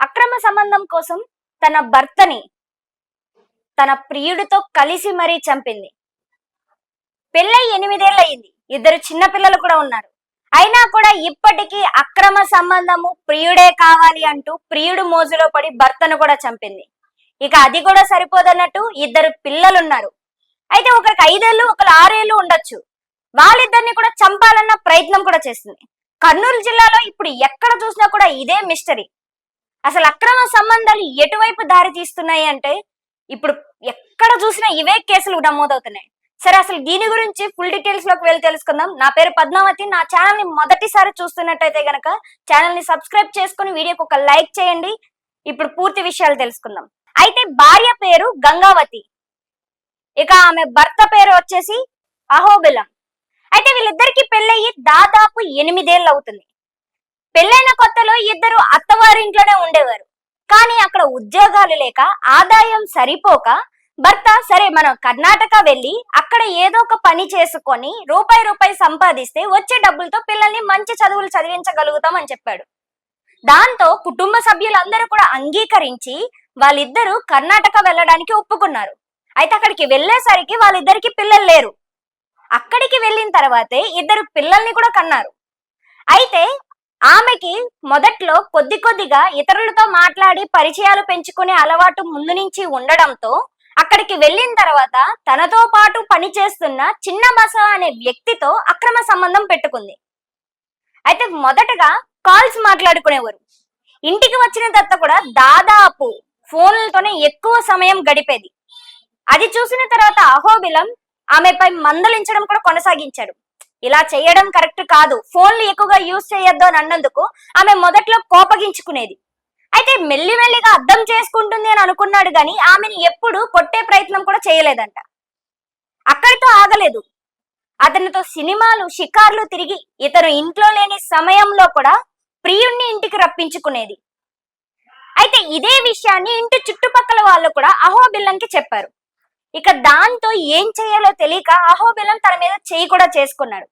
అక్రమ సంబంధం కోసం తన భర్తని తన ప్రియుడితో కలిసి మరీ చంపింది. పెళ్ళై ఎనిమిదేళ్ళు అయింది ఇద్దరు చిన్న పిల్లలు కూడా ఉన్నారు. అయినా కూడా ఇప్పటికీ అక్రమ సంబంధము ప్రియుడే కావాలి అంటూ ప్రియుడు మోజులో పడి భర్తను కూడా చంపింది. ఇక అది కూడా సరిపోదన్నట్టు ఇద్దరు పిల్లలున్నారు. అయితే ఒకరికి ఐదేళ్ళు ఒకరు ఆరేళ్ళు ఉండొచ్చు. వాళ్ళిద్దరిని కూడా చంపాలన్న ప్రయత్నం కూడా చేస్తుంది కర్నూలు జిల్లాలో ఇప్పుడు ఎక్కడ చూసినా కూడా ఇదే మిస్టరీ. అసలు అక్రమ సంబంధాలు ఎటువైపు దారి తీస్తున్నాయి అంటే ఇప్పుడు ఎక్కడ చూసినా ఇవే కేసులు నమోదవుతున్నాయి. సరే అసలు దీని గురించి ఫుల్ డీటెయిల్స్లోకి వెళ్ళి తెలుసుకుందాం. నా పేరు పద్మావతి. నా ఛానల్ని మొదటిసారి చూస్తున్నట్టయితే గనక ఛానల్ని సబ్స్క్రైబ్ చేసుకుని వీడియోకి ఒక లైక్ చేయండి. ఇప్పుడు పూర్తి విషయాలు తెలుసుకుందాం. అయితే భార్య పేరు గంగావతి. ఇక ఆమె భర్త పేరు వచ్చేసి అహోబిలం. అయితే వీళ్ళిద్దరికి పెళ్ళయ్యి దాదాపు ఎనిమిదేళ్ళు అవుతుంది పెళ్ళైన కొత్తలో ఇద్దరు ఇంట్లోనే ఉండేవారు. కానీ అక్కడ ఉద్యోగాలు లేక ఆదాయం సరిపోక భర్త సరే మనం కర్ణాటక వెళ్ళి అక్కడ ఏదో ఒక పని చేసుకొని రూపాయి రూపాయి సంపాదిస్తే వచ్చే డబ్బులతో పిల్లల్ని మంచి చదువులు చదివించగలుగుతాం అని చెప్పాడు. దాంతో కుటుంబ సభ్యులందరూ కూడా అంగీకరించి వాళ్ళిద్దరూ కర్ణాటక వెళ్ళడానికి ఒప్పుకున్నారు. అయితే అక్కడికి వెళ్ళేసరికి వాళ్ళిద్దరికి పిల్లలు లేరు. అక్కడికి వెళ్ళిన తర్వాతే ఇద్దరు పిల్లల్ని కూడా కన్నారు. అయితే ఆమెకి మొదట్లో కొద్ది కొద్దిగా ఇతరులతో మాట్లాడి పరిచయాలు పెంచుకునే అలవాటు ముందు నుంచి ఉండడంతో అక్కడికి వెళ్ళిన తర్వాత తనతో పాటు పనిచేస్తున్న చిన్న బస అనే వ్యక్తితో అక్రమ సంబంధం పెట్టుకుంది. అయితే మొదటగా కాల్స్ మాట్లాడుకునేవారు. ఇంటికి వచ్చిన తర్వాత కూడా దాదాపు ఫోన్లతోనే ఎక్కువ సమయం గడిపేది. అది చూసిన తర్వాత అహోబిలం ఆమెపై మందలించడం కూడా కొనసాగించాడు. ఇలా చేయడం కరెక్ట్ కాదు. ఫోన్లు ఎక్కువగా యూజ్ చేయొద్దు అని అన్నందుకు ఆమె మొదట్లో కోపగించుకునేది. అయితే మెల్లిమెల్లిగా అర్థం చేసుకుంటుంది అని అనుకున్నాడు గాని ఆమెను ఎప్పుడు కొట్టే ప్రయత్నం కూడా చేయలేదంట. అక్కడితో ఆగలేదు. అతనితో సినిమాలు షికార్లు తిరిగి ఇతను ఇంట్లో లేని సమయంలో కూడా ప్రియుణ్ణి ఇంటికి రప్పించుకునేది. అయితే ఇదే విషయాన్ని ఇంటి చుట్టుపక్కల వాళ్ళు కూడా అహోబిల్లంకి చెప్పారు. ఇక దాంతో ఏం చేయాలో తెలియక అహోబిలం తన మీద చేయి కూడా చేసుకున్నాడు.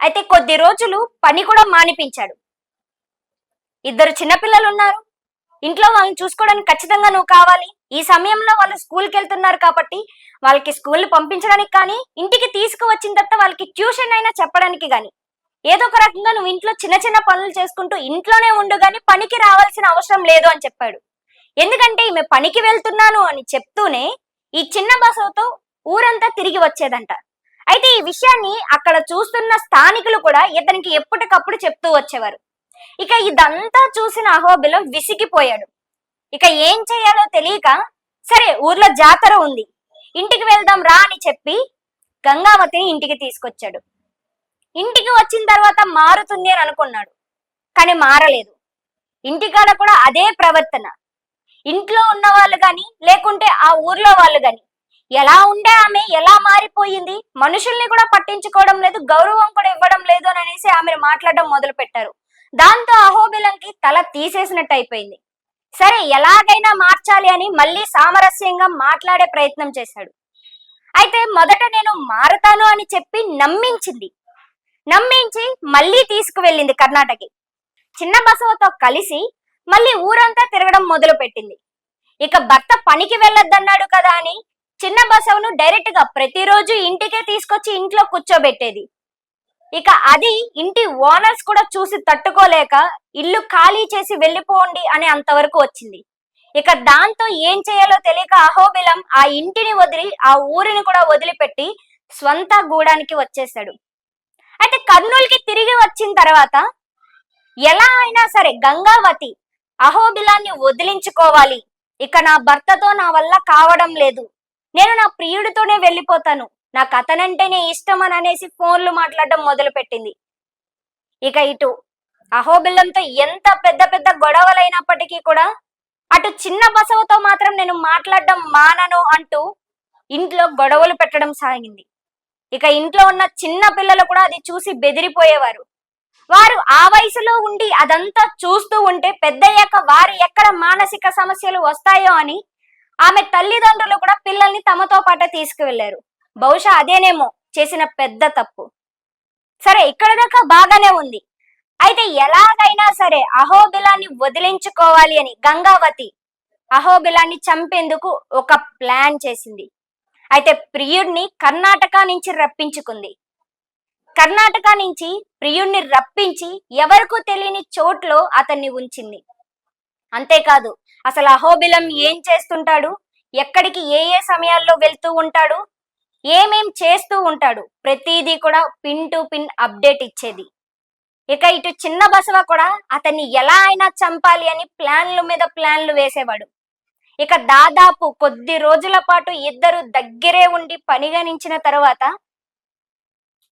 అయితే కొద్ది రోజులు పని కూడా మానిపించాడు. ఇద్దరు చిన్నపిల్లలు ఉన్నారు ఇంట్లో వాళ్ళని చూసుకోవడానికి ఖచ్చితంగా నువ్వు కావాలి. ఈ సమయంలో వాళ్ళు స్కూల్కి వెళ్తున్నారు కాబట్టి వాళ్ళకి స్కూల్ పంపించడానికి కానీ ఇంటికి తీసుకువచ్చిన తర్వాత వాళ్ళకి ట్యూషన్ అయినా చెప్పడానికి కానీ ఏదో ఒక రకంగా నువ్వు ఇంట్లో చిన్న చిన్న పనులు చేసుకుంటూ ఇంట్లోనే ఉండు కానీ పనికి రావాల్సిన అవసరం లేదు అని చెప్పాడు. ఎందుకంటే ఈమె పనికి వెళ్తున్నాను అని చెప్తూనే ఈ చిన్న బసవతో ఊరంతా తిరిగి వచ్చేదంట. అయితే ఈ విషయాన్ని అక్కడ చూస్తున్న స్థానికులు కూడా ఇతనికి ఎప్పటికప్పుడు చెప్తూ వచ్చేవారు. ఇక ఇదంతా చూసిన అహోబిలం విసిగిపోయాడు. ఇక ఏం చేయాలో తెలియక సరే ఊర్లో జాతర ఉంది. ఇంటికి వెళ్దాం రా అని చెప్పి గంగావతిని ఇంటికి తీసుకొచ్చాడు. ఇంటికి వచ్చిన తర్వాత మారుతుంది అని అనుకున్నాడు కానీ మారలేదు. ఇంటికాడ కూడా అదే ప్రవర్తన. ఇంట్లో ఉన్న గాని లేకుంటే ఆ ఊర్లో వాళ్ళు గాని. ఎలా ఉండే ఆమె ఎలా మారిపోయింది మనుషుల్ని కూడా పట్టించుకోవడం లేదు గౌరవం కూడా ఇవ్వడం లేదు అని అనేసి ఆమె మాట్లాడడం మొదలు పెట్టారు దాంతో అహోబిలంకి తల తీసేసినట్టు అయిపోయింది. సరే ఎలాగైనా మార్చాలి అని మళ్ళీ సామరస్యంగా మాట్లాడే ప్రయత్నం చేశాడు. అయితే మొదట నేను మారతాను అని చెప్పి నమ్మించింది. నమ్మించి మళ్ళీ తీసుకువెళ్ళింది కర్ణాటకి. చిన్న బసవతో కలిసి మళ్ళీ ఊరంతా తిరగడం మొదలు పెట్టింది ఇక భర్త పనికి వెళ్ళొద్దన్నాడు కదా అని చిన్న బసవను డైరెక్ట్గా ప్రతిరోజు ఇంటికే తీసుకొచ్చి ఇంట్లో కూర్చోబెట్టేది. ఇక అది ఇంటి ఓనర్స్ కూడా చూసి తట్టుకోలేక ఇల్లు ఖాళీ చేసి వెళ్ళిపోండి అని అంతవరకు వచ్చింది. ఇక దాంతో ఏం చేయాలో తెలియక అహోబిలం ఆ ఇంటిని వదిలి ఆ ఊరిని కూడా వదిలిపెట్టి స్వంత గూడానికి వచ్చేసాడు అయితే కర్నూలుకి తిరిగి వచ్చిన తర్వాత ఎలా అయినా సరే గంగావతి అహోబిలాన్ని వదిలించుకోవాలి. ఇక నా భర్తతో నా వల్ల కావడం లేదు. నేను నా ప్రియుడితోనే వెళ్ళిపోతాను. నాకు అతనంటేనే ఇష్టం అని అనేసి ఫోన్లు మాట్లాడడం మొదలు పెట్టింది ఇక ఇటు అహోబిల్లంతో ఎంత పెద్ద పెద్ద గొడవలైనప్పటికీ కూడా అటు చిన్న బసవతో మాత్రం నేను మాట్లాడడం మానను అంటూ ఇంట్లో గొడవలు పెట్టడం సాగింది. ఇక ఇంట్లో ఉన్న చిన్న పిల్లలు కూడా అది చూసి బెదిరిపోయేవారు. వారు ఆ వయసులో ఉండి అదంతా చూస్తూ ఉంటే పెద్దయ్యాక వారు ఎక్కడ మానసిక సమస్యలు వస్తాయో అని ఆమె తల్లిదండ్రులు కూడా పిల్లల్ని తమతో పాటు తీసుకువెళ్ళారు బహుశా అదేనేమో చేసిన పెద్ద తప్పు. సరే ఇక్కడ దాకా బాగానే ఉంది. అయితే ఎలాగైనా సరే అహోబిలాన్ని వదిలించుకోవాలి అని గంగావతి అహోబిలాన్ని చంపేందుకు ఒక ప్లాన్ చేసింది. అయితే ప్రియుడిని కర్ణాటక నుంచి రప్పించుకుంది. కర్ణాటక నుంచి ప్రియుణ్ణి రప్పించి ఎవరికూ తెలియని చోట్లో అతన్ని ఉంచింది. అంతేకాదు అసలు అహోబిలం ఏం చేస్తుంటాడు? ఎక్కడికి ఏ ఏ సమయాల్లో వెళ్తూ ఉంటాడు? ఏమేం చేస్తూ ఉంటాడు? ప్రతిదీ కూడా పిన్ టు పిన్ అప్డేట్ ఇచ్చేది. ఇక ఇటు చిన్న బసవ కూడా అతన్ని ఎలా అయినా చంపాలి అని ప్లాన్ల మీద ప్లాన్లు వేసేవాడు. ఇక దాదాపు కొద్ది రోజుల పాటు ఇద్దరు దగ్గరే ఉండి పనిగణించిన తర్వాత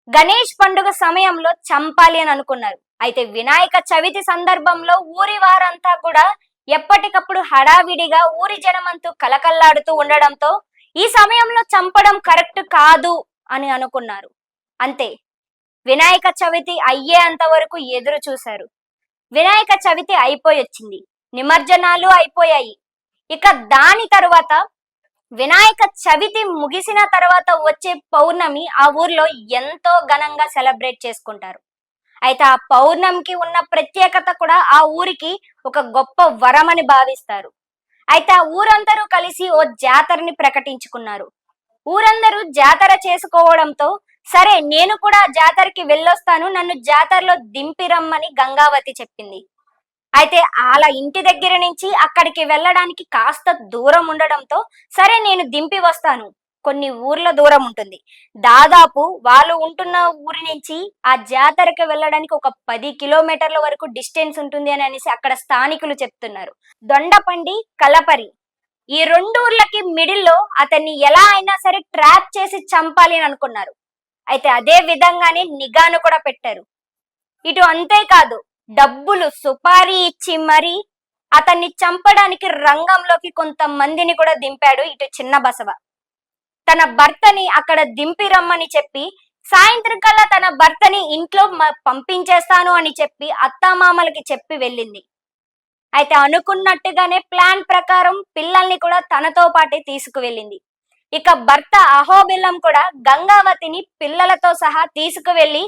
గణేష్ పండుగ సమయంలో చంపాలి అని అనుకున్నారు. అయితే వినాయక చవితి సందర్భంలో ఊరి వారంతా కూడా ఎప్పటికప్పుడు హడావిడిగా ఊరి జనమంతు కలకల్లాడుతూ ఉండడంతో ఈ సమయంలో చంపడం కరెక్ట్ కాదు అని అనుకున్నారు. అంతే వినాయక చవితి అయ్యేంత వరకు ఎదురు చూశారు. వినాయక చవితి అయిపోయి వచ్చింది నిమజ్జనాలు అయిపోయాయి. ఇక దాని తరువాత వినాయక చవితి ముగిసిన తర్వాత వచ్చే పౌర్ణమి ఆ ఊర్లో ఎంతో ఘనంగా సెలబ్రేట్ చేసుకుంటారు. అయితే ఆ పౌర్ణమికి ఉన్న ప్రత్యేకత కూడా ఆ ఊరికి ఒక గొప్ప వరమని భావిస్తారు. అయితే ఆ ఊరందరూ కలిసి ఓ జాతరని ప్రకటించుకున్నారు. ఊరందరూ జాతర చేసుకోవడంతో సరే నేను కూడా జాతరకి వెళ్ళొస్తాను నన్ను జాతరలో దింపిరమ్మని గంగావతి చెప్పింది. అయితే అలా ఇంటి దగ్గర నుంచి అక్కడికి వెళ్ళడానికి కాస్త దూరం ఉండడంతో సరే నేను దింపి వస్తాను. కొన్ని ఊర్ల దూరం ఉంటుంది. దాదాపు వాళ్ళు ఉంటున్న ఊరి నుంచి ఆ జాతరకి వెళ్ళడానికి ఒక పది కిలోమీటర్ల వరకు డిస్టెన్స్ ఉంటుంది అని అనేసి అక్కడ స్థానికులు చెప్తున్నారు. దొండపండి కలపరి. ఈ రెండు ఊర్లకి మిడిల్లో అతన్ని ఎలా అయినా సరే ట్రాప్ చేసి చంపాలి అని అనుకున్నారు. అయితే అదే విధంగానే నిఘాను కూడా పెట్టారు. ఇటు అంతేకాదు డబ్బులు సుపారీ ఇచ్చి మరి అతన్ని చంపడానికి రంగంలోకి కొంతమందిని కూడా దింపాడు ఇటు చిన్న బసవ. తన భర్తని అక్కడ దింపి రమ్మని చెప్పి సాయంత్రం కల్లా తన భర్తని ఇంట్లో పంపించేస్తాను అని చెప్పి అత్తామామలకి చెప్పి వెళ్ళింది. అయితే అనుకున్నట్టుగానే ప్లాన్ ప్రకారం పిల్లల్ని కూడా తనతో పాటే తీసుకువెళ్ళింది. ఇక భర్త అహోబిల్లం కూడా గంగావతిని పిల్లలతో సహా తీసుకువెళ్ళి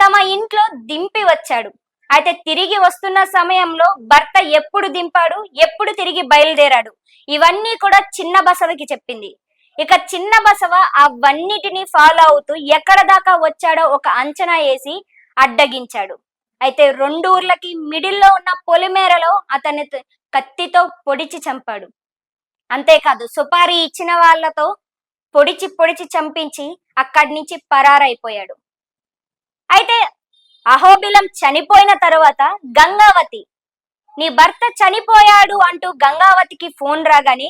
తమ ఇంట్లో దింపి వచ్చాడు. అయితే తిరిగి వస్తున్న సమయంలో భర్త ఎప్పుడు దింపాడు? ఎప్పుడు తిరిగి బయలుదేరాడు? ఇవన్నీ కూడా చిన్న బసవకి చెప్పింది. ఇక చిన్న బసవ అవన్నిటిని ఫాలో అవుతూ ఎక్కడ దాకా వచ్చాడో ఒక అంచనా వేసి అడ్డగించాడు. అయితే రెండు ఊర్లకి మిడిల్లో ఉన్న పొలిమేరలో అతన్ని కత్తితో పొడిచి చంపాడు. అంతేకాదు సుపారీ ఇచ్చిన వాళ్ళతో పొడిచి పొడిచి చంపించి అక్కడి నుంచి పరారైపోయాడు. అయితే అహోబిలం చనిపోయిన తర్వాత గంగావతి నీ భర్త చనిపోయాడు అంటూ గంగావతికి ఫోన్ రాగానే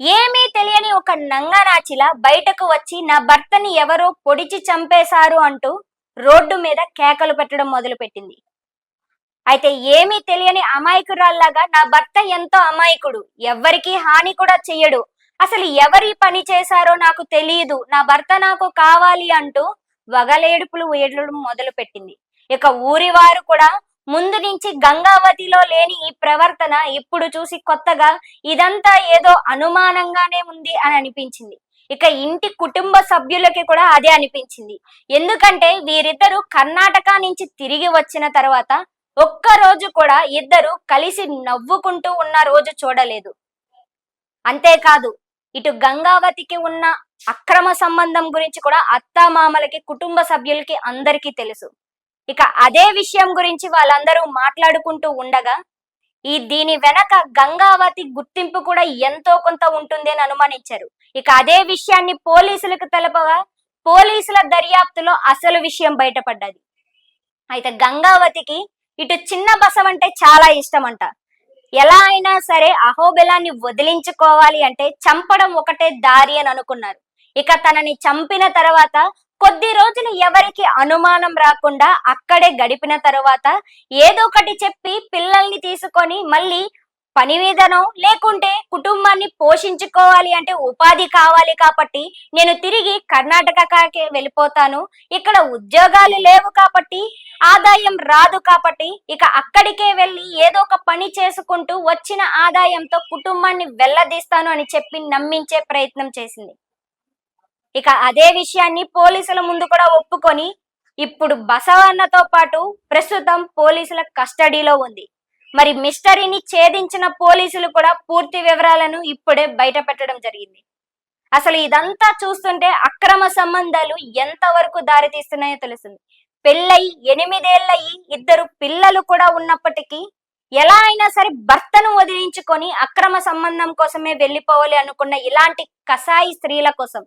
ఏమీ తెలియని ఒక నంగనాచిల బయటకు వచ్చి నా భర్తని ఎవరో పొడిచి చంపేశారు అంటూ రోడ్డు మీద కేకలు పెట్టడం మొదలుపెట్టింది. అయితే ఏమీ తెలియని అమాయకురాల్లాగా నా భర్త ఎంతో అమాయకుడు ఎవ్వరికీ హాని కూడా చెయ్యడు. అసలు ఎవరి పని చేశారో నాకు తెలియదు. నా భర్త నాకు కావాలి అంటూ వగలేడుపులు ఏడడం మొదలు పెట్టింది ఇక ఊరి వారు కూడా ముందు నుంచి గంగావతిలో లేని ఈ ప్రవర్తన ఇప్పుడు చూసి కొత్తగా ఇదంతా ఏదో అనుమానంగానే ఉంది అని అనిపించింది. ఇక ఇంటి కుటుంబ సభ్యులకి కూడా అదే అనిపించింది. ఎందుకంటే వీరిద్దరూ కర్ణాటక నుంచి తిరిగి వచ్చిన తర్వాత ఒక్క రోజు కూడా ఇద్దరు కలిసి నవ్వుకుంటూ ఉన్న రోజు చూడలేదు. అంతేకాదు ఇటు గంగావతికి ఉన్న అక్రమ సంబంధం గురించి కూడా అత్తామామలకి కుటుంబ సభ్యులకి అందరికీ తెలుసు. ఇక అదే విషయం గురించి వాళ్ళందరూ మాట్లాడుకుంటూ ఉండగా ఈ దీని వెనక గంగావతి గుర్తింపు కూడా ఎంతో కొంత ఉంటుంది అని అనుమానించారు. ఇక అదే విషయాన్ని పోలీసులకు తెలపగా పోలీసుల దర్యాప్తులో అసలు విషయం బయటపడ్డది. అయితే గంగావతికి ఇటు చిన్న బసం అంటే చాలా ఇష్టం అంట ఎలా అయినా సరే అహోబెలాన్ని వదిలించుకోవాలి అంటే చంపడం ఒకటే దారి అని అనుకున్నారు. ఇక తనని చంపిన తర్వాత కొద్ది రోజులు ఎవరికి అనుమానం రాకుండా అక్కడే గడిపిన తర్వాత ఏదో ఒకటి చెప్పి పిల్లల్ని తీసుకొని మళ్ళీ పని మీదనో లేకుంటే కుటుంబాన్ని పోషించుకోవాలి అంటే ఉపాధి కావాలి కాబట్టి నేను తిరిగి కర్ణాటకకి వెళ్ళిపోతాను. ఇక్కడ ఉద్యోగాలు లేవు కాబట్టి ఆదాయం రాదు కాబట్టి ఇక అక్కడికే వెళ్ళి ఏదో ఒక పని చేసుకుంటూ వచ్చిన ఆదాయంతో కుటుంబాన్ని వెళ్ళదీస్తాను అని చెప్పి నమ్మించే ప్రయత్నం చేసింది. ఇక అదే విషయాన్ని పోలీసుల ముందు కూడా ఒప్పుకొని ఇప్పుడు బసవన్నతో పాటు ప్రస్తుతం పోలీసుల కస్టడీలో ఉంది. మరి మిస్టరీని ఛేదించిన పోలీసులు కూడా పూర్తి వివరాలను ఇప్పుడే బయట పెట్టడం జరిగింది. అసలు ఇదంతా చూస్తుంటే అక్రమ సంబంధాలు ఎంత వరకు దారితీస్తున్నాయో తెలుస్తుంది. పెళ్ళై ఎనిమిదేళ్ళయి ఇద్దరు పిల్లలు కూడా ఉన్నప్పటికీ ఎలా అయినా సరే భర్తను వదిలించుకొని అక్రమ సంబంధం కోసమే వెళ్ళిపోవాలి అనుకున్న ఇలాంటి కసాయి స్త్రీల కోసం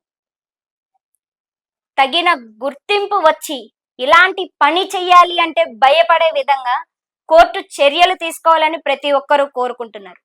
తగిన గుర్తింపు వచ్చి ఇలాంటి పని చెయ్యాలి అంటే భయపడే విధంగా కోర్టు చర్యలు తీసుకోవాలని ప్రతి ఒక్కరూ కోరుకుంటున్నారు.